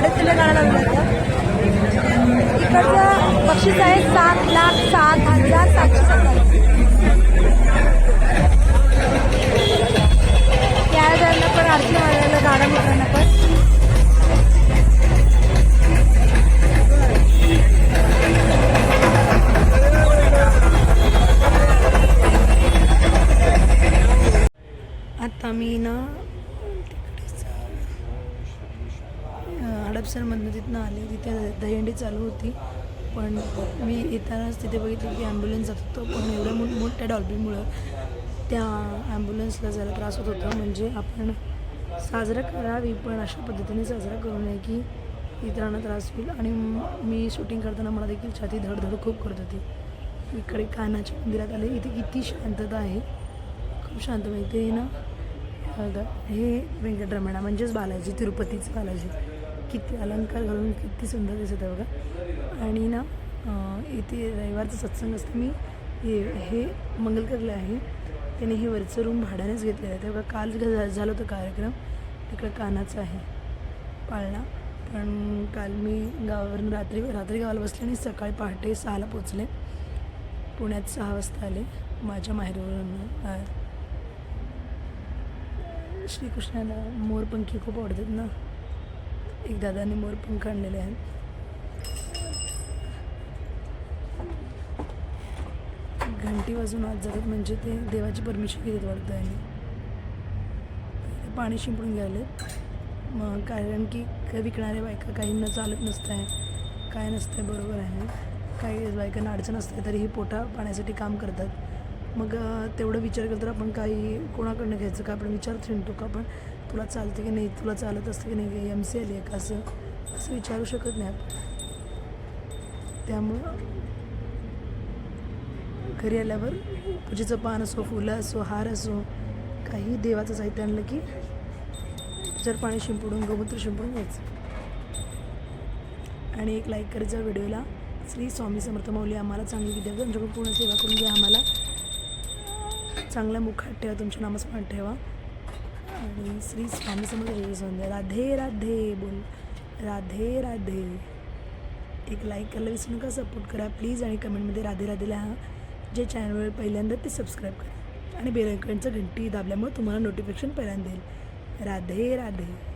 अडचणीला गाणं होतं इकडचं बक्षीस आहे सात लाख सात हजार सातशे सत्तावीस. त्या जणांना पण आरती मारायला गाणं मित्रांना पण आता मी ना हडपसरमधनं तिथनं आले तिथे दहीहंडी चालू होती. पण मी येतानाच तिथे बघितलं की ॲम्ब्युलन्स जात होतं. पण एवढ्या मो मोठ्या डॉल्बीमुळं त्या ॲम्ब्युलन्सला जरा त्रास होत होता. म्हणजे आपण साजरा करावी पण अशा पद्धतीने साजरा करू नये की इतरांना त्रास होईल. आणि मी शूटिंग करताना मला देखील छाती धडधड खूप करत होती. इकडे कानाच्या मंदिरात आले. इथे किती शांतता आहे. खूप शांत इथे ना. हे व्यंकटरमणा म्हणजेच बालाजी तिरुपतीचं बालाजी. किती अलंकार घालून किती सुंदर दिसत आहे बघा. आणि ना इथे रविवारचं सत्संग असतं. मी हे हे मंगलकरला आहे. त्याने हे वरचं रूम भाड्यानेच घेतलेलं आहे. तेव्हा काल झा- झालं होतं कार्यक्रम. तिकडं कानाचा आहे. पाळणा. पण काल मी गावावरून रात्री रात्री गावाला बसले आणि सकाळी पहाटे सहाला पोचले. पुण्यात सहा वाजता आले. माझ्या माहेरवरून श्रीकृष्णाला मोरपंखी खूप आवडतात ना. एक दादाने पण काढलेले आहेत. घंटी वाजून आत जातात म्हणजे ते देवाची परमिशन घेतात वाटतं आणि पाणी शिंपडून घ्यायले मग कारण की विकणाऱ्या बायका काहींना चालत नसतं आहे काय नसतं बरोबर आहे. काही बायकांना अडचण असते तरीही पोटा पाण्यासाठी काम करतात. मग तेवढं विचार केलं तर आपण काही कोणाकडनं घ्यायचं? का आपण विचार थिंडतो का आपण तुला चालते की नाही तुला चालत असतं की नाही एम सी एल आहे का असं? असं विचारू शकत नाही आपण. त्यामुळं घरी आल्यावर पूजेचं पान असो फुलं असो हार असो काही देवाचं साहित्य आणलं की जर पाणी शिंपडून गोमूत्र शिंपडून घ्यायचं. आणि एक लाईक करायचा व्हिडिओला. श्री स्वामी समर्थ माऊली आम्हाला चांगली विद्या द्या. आमच्याकडून पूर्ण सेवा करून घ्या आम्हाला चांगल्या मुखात ठेवा तुमच्या नामस्मरण ठेवा. आणि श्री स्वामी समर्थ जय राधे राधे बोल. राधे राधे. एक लाईक करायला विसरू नका सपोर्ट करा. प्लीज आणि कमेंटमध्ये राधे राधेला जे चॅनलवर पहिल्यांदा ते सबस्क्राईब करा. आणि बेल घंटी दाबल्यामुळे तुम्हाला नोटिफिकेशन पहिल्यांदा येईल. राधे राधे.